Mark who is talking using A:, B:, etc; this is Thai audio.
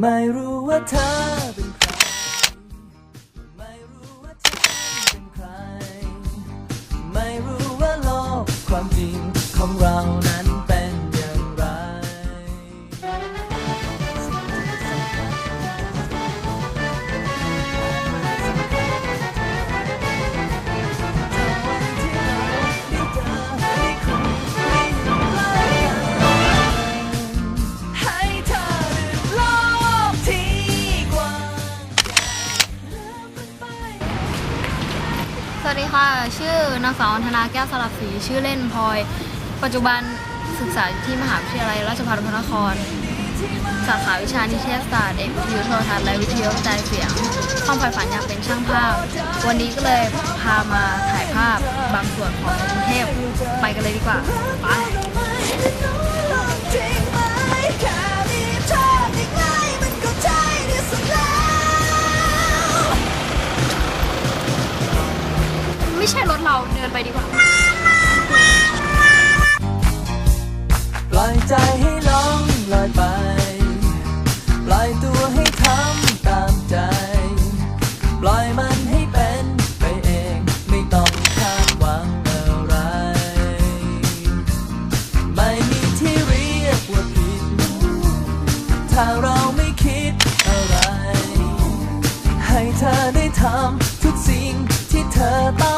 A: ไม่รู้ว่าเธอเป็นใคร ไม่รู้ว่าเธอเป็นใคร ไม่รู้ว่าโลกความจริงของเรา
B: สวัสดีค่ะ ชื่อนางสาวอัธนาแก้วสลับศรีชื่อเล่นพลอย ปัจจุบันศึกษาที่มหาวิทยาลัยราชภัฏพระนคร สาขาวิชานิเทศศาสตร์เอกวิทยุโทรทัศน์และวิทยุกระจายเสียงความใฝ่ฝันอยากเป็นช่างภาพ วันนี้ก็เลยพามาถ่ายภาพบางส่วนของกรุงเทพไปกันเลยดีกว่า เดินไปดีกว่า
A: ปล่อยใจให้ลองลอยไป ปล่อยตัวให้ทำตามใจ ปล่อยมันให้เป็นไปเอง ไม่ต้องคาดหวังอะไร ไม่มีที่เรียกว่าผิด ถ้าเราไม่คิดอะไร ให้เธอได้ทำทุกสิ่งที่เธอต้อง